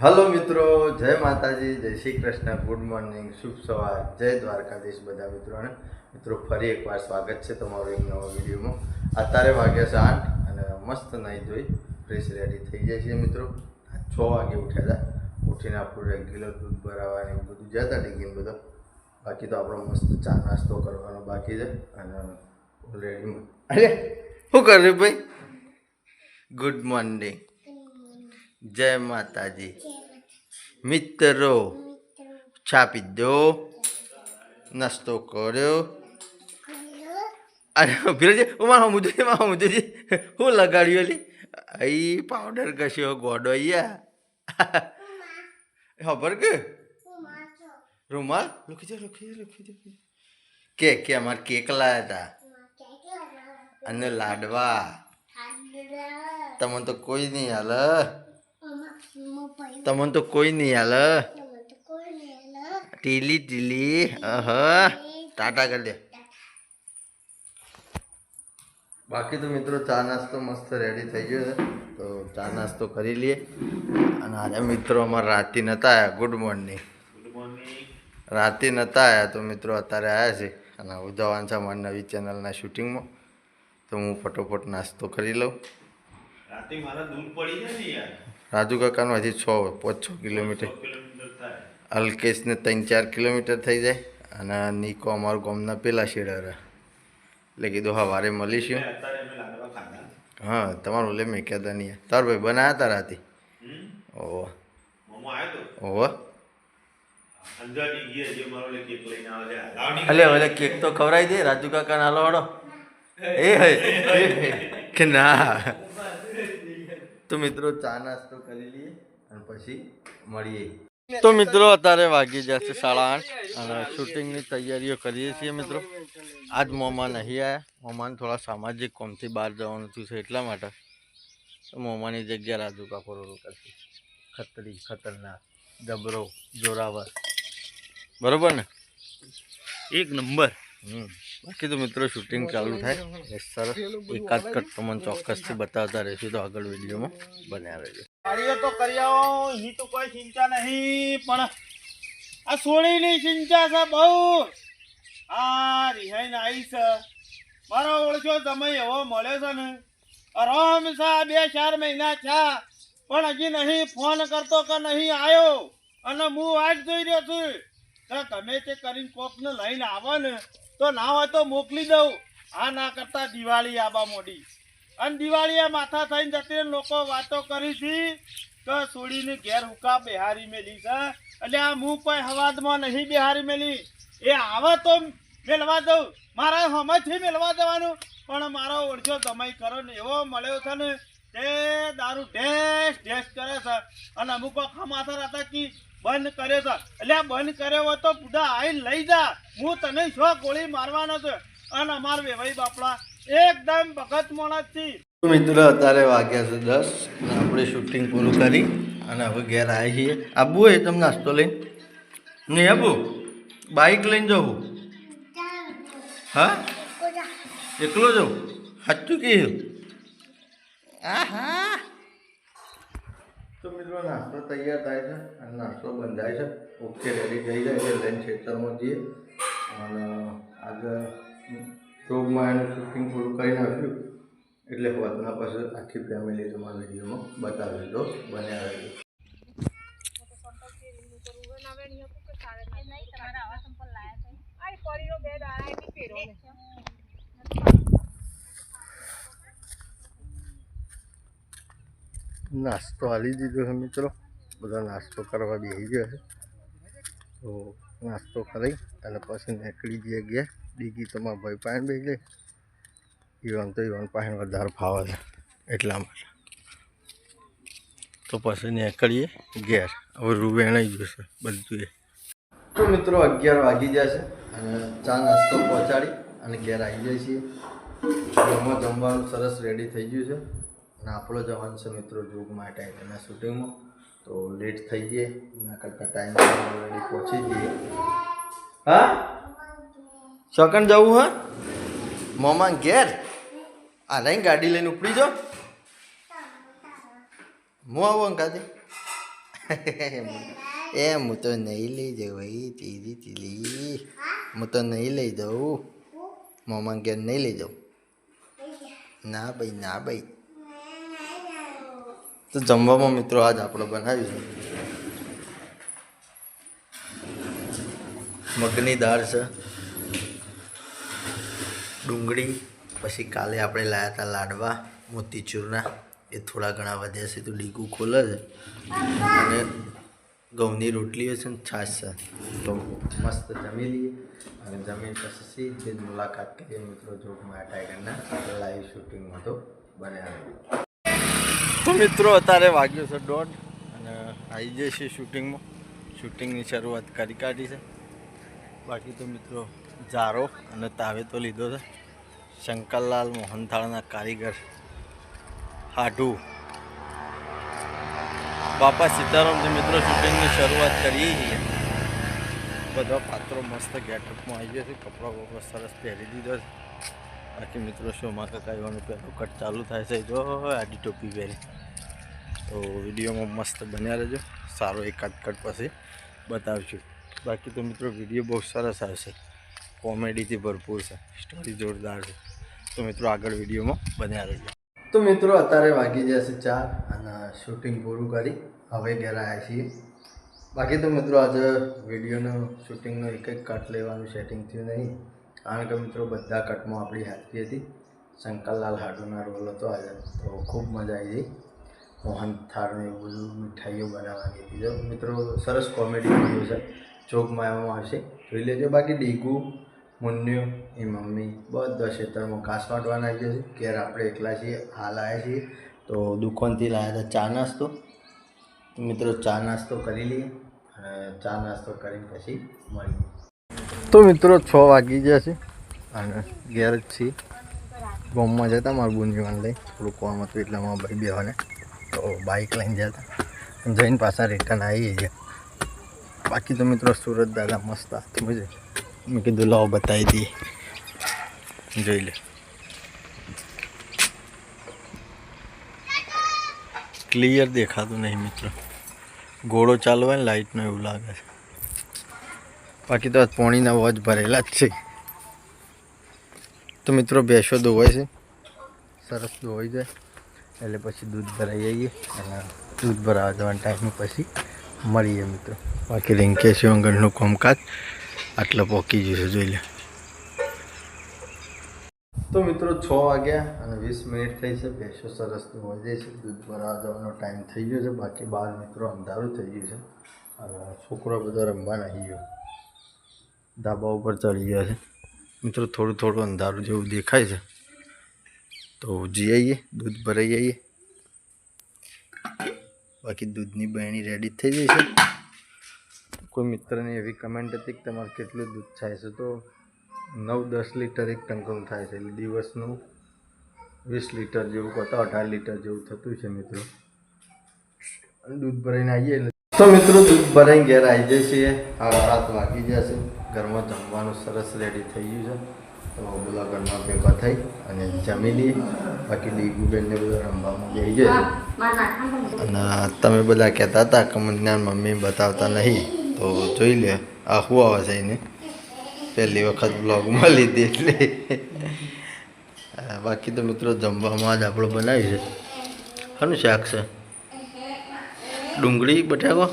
Hello મિત્રો, જય માતાજી, જય શ્રી કૃષ્ણ, ગુડ મોર્નિંગ, શુભ સવાર, જય દ્વારકાધીશ બધા મિત્રોને. મિત્રો, ફરી એકવાર સ્વાગત છે તમારું એક નવા વિડીયોમાં. અત્યારે વાગ્યા છે આઠ અને મસ્ત નહીં જોઈ ફ્રેશ રેડી થઈ જાય છે મિત્રો. છ વાગે ઉઠ્યા હતા. ઉઠીને આપણું રેગ્યુલર દૂધ ભરાવા એવું બધું જતા ડીગીને બધો. બાકી તો આપણો મસ્ત ચા નાસ્તો કરવાનો બાકી છે અને ઓલરેડી શું કર્યું ભાઈ? ગુડ મોર્નિંગ જય માતાજી. મિત્રો ચા પીધો નાસ્તો કર્યો. અરે ભીરજી ઉમા મુજુજી મા મુજુજી હું લગાડ્યું એલી? અહીં પાવડર કશ્યો ગોડો અહીંયા ખબર કે? રૂમાલ લખી દે લખી દે લખી દે કેક કે અમારે કેક લાયા હતા અને લાડવા. તમને તો કોઈ નહીં હાલ. તમને તો કોઈ નહીં હાલ. ટીલી ટીલી અહ ટાટા કરી દે. બાકી તો મિત્રો ચા નાસ્તો મસ્ત રેડી થઈ ગયો છે. તો ચા નાસ્તો કરી લઈએ. અને આજે મિત્રો અમારે રાતે નતા આવ્યા ગુડ મોર્નિંગ રાતે નતા આવ્યા તો મિત્રો અત્યારે આવ્યા છે. અને હું જવાનું છે અમારી નવી ચેનલના શૂટિંગમાં તો હું ફટોફટ નાસ્તો કરી લઉં. રાતે મારા દૂર પડી જાય ને યાર. રાજુ કાકાનું હજી છ પાંચ છ કિલોમીટર. અલ્કેશને ત્રણ ચાર કિલોમીટર થઈ જાય અને નિકો અમારું ગામના પેલા શેડર એટલે કીધું મળીશું. અમે લાડવા ખાધા. હા તમારું લે મેં કહેતા નહીં. તાર ભાઈ બનાવ્યા હતા રાતે? ઓહો. ઓહો. અલે હવે કેક તો ખવડાવી દે રાજુ કાકાને હાલો હડો એ હે એ હે. કે ના. તો મિત્રો ચા નાસ્તો કરી લઈએ અને પછી મળીએ. તો મિત્રો અત્યારે વાગી જશે સાડા આઠ અને શૂટિંગની તૈયારીઓ કરીએ છીએ મિત્રો. આજ મોમાં નહીં આવ્યા મોમાને થોડા સામાજિક કોમથી બહાર જવાનું થયું છે એટલા માટે. તો મોમાની જગ્યા રાજુ કાપોરો કરશે ખતરી ખતરનાક જબરો જોરાવર. બરોબર ને? એક નંબર. હમ. બાકી તો મિત્રો શૂટિંગ ચાલુ થાય. સરસ એકાદ કટ તમને ચોક્કસથી બતાવતા રહીશું તો આગળ વિડીયોમાં બન્યા રહેજો. કાર્ય તો કરી આવો એની તો કોઈ ચિંતા નહીં, પણ આ સોળીની ચિંતા છે બહુ. આ રિહાઈને આવી છે. મારો ઓળખ્યો સમય એવો મળ્યો છે ને, આરામ છે બે ચાર મહિના થયા, પણ હજી નહીં ફોન કરતો કે નહીં આવ્યો અને હું વાટ જોઈ રહ્યો છું. તમે તે કરીને કોકને લઈને આવો ને. તો ના હોય તો મોકલી દઉં. આ ના કરતા દિવાળી આબા મોડી. અને દિવાળીએ માથા થઈને જતી. લોકો વાતો કરી હતી કે સોડીને ઘેર હુકા બિહારી મેલી છે. એટલે આ હું કોઈ હવાદમાં નહીં બિહારી મેલી. એ આવે તો મેળવા દઉં. મારા હમજથી મેળવા જવાનું પણ મારો ઓળખ્યો દમાઈ કરો ને એવો મળ્યો છે ને તે દારૂ ઢેસ ઢેસ કરે છે. અને અમુક ખમાથર હતા કે બંધ કર્યો છે. એટલે બંધ કર્યો તો પૂડા આવીને લઈ જા. હું તને છો ગોળી મારવાનો છે? અને અમાર વેવાઈ બાપડા એકદમ ભગત માણસથી તો મિત્રો, અત્યારે વાગ્યા છે દસ. આપણે શૂટિંગ પૂરું કરી અને હવે ઘેર આવી છીએ. આબુ એ તમે નાસ્તો લઈને? નહીં, આબુ? બાઇક લઈને જવું હા? એકલો જવું સાચું કહ્યું આહા. તો મિત્રો નાસ્તો તૈયાર થાય છે અને નાસ્તો બંધાય છે. ઓકે રેડી થઈ જાય છે. લઈને ખેતરમાં જઈએ. અને આગળ જોબમાં એનું શૂટિંગ પૂરું કરી નાખ્યું. એટલે હોતના પછી આખી ફેમિલી તમારા વિડીયોમાં બતાવી દો બન્યા નાસ્તો હાલી દીધો છે મિત્રો. બધા નાસ્તો કરવા બેસી ગયા છે. તો નાસ્તો કરી અને પછી નીકળી જઈએ ગયા ડીગી તો મારા ભાઈ પાણી બેસી જાય ઈવન તો ઈવન પાણી વધારે ફાવે છે એટલા માટે. તો પછી નીકળીએ ઘેર. હવે રૂવેણાઈ જશે બધું તો મિત્રો અગિયાર વાગી જશે અને ચા નાસ્તો પહોંચાડી અને ઘેર આવી જાય છીએ. જમવા જમવાનું સરસ રેડી થઈ ગયું છે. આપણો જવાનું છે મિત્રો જોગ માટે એના શૂટિંગમાં. તો લેટ થઈ જઈએ એના કરતાં ટાઈમ ઓલરેડી પહોંચી જઈએ. હા? સકન જવું હા? મોમાં ઘેર? આ લઈને ગાડી લઈને ઉપડી જાઓ. હું આવું અંકાથી એ હું તો નહીં લઈ ભાઈ તીરી તીલી હું તો નહીં લઈ જાઉં. મોમાં ઘેર નહીં લઈ જાઉં. ના ભાઈ ના ભાઈ. તો જમવામાં મિત્રો આજ આપણે બનાવ્યું મગની દાળ છે. ડુંગળી, પછી કાલે આપણે લાવ્યા હતા લાડવા, મોતીચૂરના. એ થોડા ઘણા વધ્યા છે, તો ડીકું ખોલે છે. અને ઘઉંની રોટલીઓ છે ને છાશ છે. તો મસ્ત જમી લઈએ. અને જમીન પછી સીધી મુલાકાત કરીએ મિત્રો જોગમાં ટાઈગરના. લાઈવ શૂટિંગમાં તો બન્યા તો મિત્રો, અત્યારે વાગ્યો છે દોઢ અને આવી જશે શૂટિંગમાં. શૂટિંગની શરૂઆત કરી કાઢી છે. બાકી તો મિત્રો, જારો અને તાવે તો લીધો છે. શંકરલાલ મોહનથાળના કારીગર હાઢુ. બાપા સીતારામથી મિત્રો, શૂટિંગની શરૂઆત કરીએ છીએ. બધા પાત્રો મસ્ત ગેટઅપમાં આવી ગયા છે. કપડાં બપડા સરસ પહેરી દીધો છે. બાકી મિત્રો શોમાં કકાઈવાનું પહેલું કટ ચાલુ થાય છે. જો, આડી ટોપી પહેરી. તો વિડીયોમાં મસ્ત બન્યા રહેજો. સારો એકાદ કટ પછી બતાવશું. બાકી તો મિત્રો વીડિયો બહુ સરસ આવશે. કોમેડીથી ભરપૂર છે. સ્ટોરી જોરદાર છે. તો મિત્રો આગળ વિડીયોમાં બન્યા રહેજો. તો મિત્રો અત્યારે વાગી જશે ચાર અને શૂટિંગ પૂરું કરી. હવે ઘેર આવ્યા છીએ. બાકી તો મિત્રો આજે વિડીયોનો શૂટિંગનો એક એક કટ લેવાનું સેટિંગ થયું નહીં. કારણ કે મિત્રો બધા કટમાં આપણી હાજરી હતી. શંકરલાલ હાડુના રોલ હતો આજે. તો ખૂબ મજા આવી ગઈ મોહન થાળને એવું બધું મીઠાઈઓ બનાવવાની હતી. જો મિત્રો સરસ કોમેડી વીડિયો છે. ચોકમાં એમાં આવશે. જોઈ લેજો. બાકી ડીગુ, મુન્યો, એ મમ્મી બધા ખેતરમાં ઘાસ વાટવાના આવ્યા છે. ઘેર આપણે એકલા છીએ. હાલ આવ્યા છીએ. તો દુકાનથી લાવ્યા હતા ચા નાસ્તો. મિત્રો ચા નાસ્તો કરી લઈએ. અને ચા નાસ્તો કરીને પછી મળીએ. તો મિત્રો છ વાગી ગયા છે. અને ઘેર જ છીએ. ગામમાં જતા મારું બુંદીવાન લઈ. થોડું કોમ હતું એટલે મારા ભાઈ બેવાને તો બાઇક લઈને જતા જઈને પાછા રિટર્ન આવી ગયા બાકી તો મિત્રો સુરત દાદા મસ્ત હાથમાં છે મેં કીધું, લાવો, બતાવી દઈએ. જોઈ લે. ક્લિયર દેખાતું નહીં મિત્રો. ઘોડો ચાલુ હોય ને લાઇટનો એવું લાગે છે. બાકી તો આ પોણીના વોચ ભરેલા જ છે. તો મિત્રો ભેંસો ધોવાય છે. સરસ ધોવાઈ જાય. એટલે પછી દૂધ ભરાઈ જઈએ અને દૂધ ભરાવા જવાના ટાઈમે પછી મળીએ મિત્રો. બાકી રિંકેશ અંગણનું કામકાજ આટલો પોકી જશે જોઈ લે તો મિત્રો છ વાગ્યા અને વીસ મિનિટ થઈ છે. ભેંસો સરસ ધોવાઈ જાય છે. દૂધ ભરાવા જવાનો ટાઈમ થઈ ગયો છે. બાકી બાર મિત્રો અંધારું થઈ ગયું છે. અને છોકરો બધો રમવા આવી ગયો. ધાબા ઉપર ચડી ગયા છે. મિત્રો, થોડું થોડું અંધારું જેવું દેખાય છે. તો જઈ આવીએ દૂધ ભરાઈ આવીએ બાકી દૂધની બહેણી રેડી થઈ જઈ છે. કોઈ મિત્રની એવી કમેન્ટ હતી કે તમારે કેટલું દૂધ થાય છે? તો નવ દસ લીટર એક ટંકનું થાય છે. એટલે દિવસનું વીસ લીટર જેવું કરતા અઢાર લીટર જેવું થતું છે મિત્રો. અને દૂધ ભરાઈને આવીએ એટલે તો મિત્રો દૂધ ભરાઈને ઘેર આવી જાય છે આ સાત વાગી જશે. ઘરમાં જમવાનું સરસ રેડી થઈ ગયું છે. તો બધા ઘરમાં ભેગા થઈ અને જમી લઈએ. બાકી દીગુબેનને બધા રમવામાં જઈ જાય અને તમે બધા કહેતા હતા કે મને મમ્મી બતાવતા નહીં. તો જોઈ લે આ શું આવે છે એને પહેલી વખત બ્લોગમાં લીધી એટલે. બાકી તો મિત્રો જમવામાં જ આપણું બનાવ્યું છે. શાનું શાક છે? ડુંગળી બટાકો?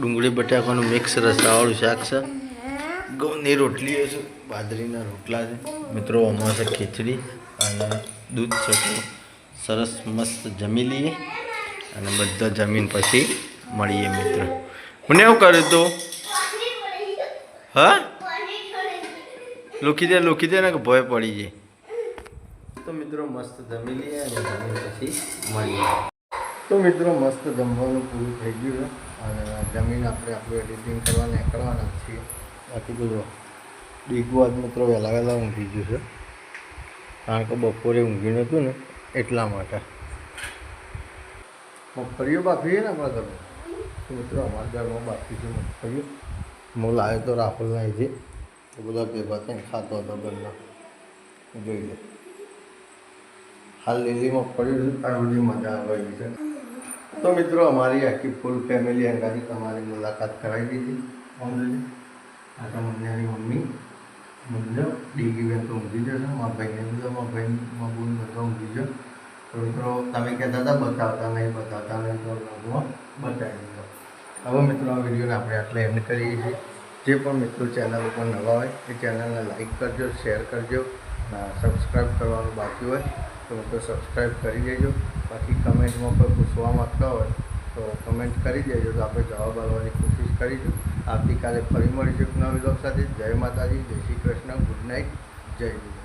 ડુંગળી બટાકાનું મિક્સ રસાવાળું શાક છે. ઘઉંની રોટલીઓ છે, બાજરીના રોટલા છે. મિત્રો, આમાં છે ખીચડી અને દૂધ છે સરસ મસ્ત જમી લઈએ અને બધા જમીન પછી મળીએ મિત્રો. મને એવું કર્યું તું. હા? લુકી દે લુકી દે ને કે ભય પડી જાય. તો મિત્રો, મસ્ત જમી લઈએ અને જમીન પછી મળીએ. તો મિત્રો મસ્ત જમવાનું પૂરું થઈ ગયું છે. અને જમીન આપણે આપણું એડિટિંગ કરવા નીકળવાના છીએ. બાકી તો જો ડીગવાદ મિત્રો વહેલા વહેલા ઊંઘી ગયું છે. કારણ કે બપોરે ઊંઘી નહોતું ને એટલા માટે. મગફળીઓ બાફી છે ને આપણા ઘરમાં તો મિત્રો અમારા ઘરમાં બાફી છે મગફળીઓ. હું લાવ્યો તો રાહુલ છે તો બધા ભેગા થઈને ખાતો હતો ઘરના. જોઈ લે. હાલ લીલી મગફળી બધી મજા આવે છે. તો મિત્રો, અમારી આખી ફૂલ ફેમિલી અંગાથી તમારી મુલાકાત કરાવી દીધી. ઓલરેડી આ તો મમ્મીની મમ્મી મુંજો ડીગી બેન તો ઊંઘી જશે, મારા ભાઈને બધા મારા ભાઈ મારા બોન બધા ઊંઘી જશે. તો મિત્રો, તમે કહેતા હતા, બતાવતા નહીં બતાવતા નહીં, તો લગમાં બતાવી દીધો. હવે મિત્રો, આ વિડીયોને આપણે આટલે એન્ડ કરીએ છીએ. જે પણ મિત્રો ચેનલ ઉપર નવા હોય, એ ચેનલને લાઈક કરજો શેર કરજો સબસ્ક્રાઈબ કરવાનું બાકી હોય, તો મિત્રો સબસ્ક્રાઈબ કરી દેજો. બાકી કમેન્ટમાં કોઈ પૂછવા માગતા હોય તો કમેન્ટ કરી દેજો તો આપણે જવાબ આપવાની કોશિશ કરીશું. આવતીકાલે ફરી મળીશું નવા વિલોક સાથે. જય માતાજી, જય શ્રી કૃષ્ણ, ગુડ નાઇટ, જય ગુરુ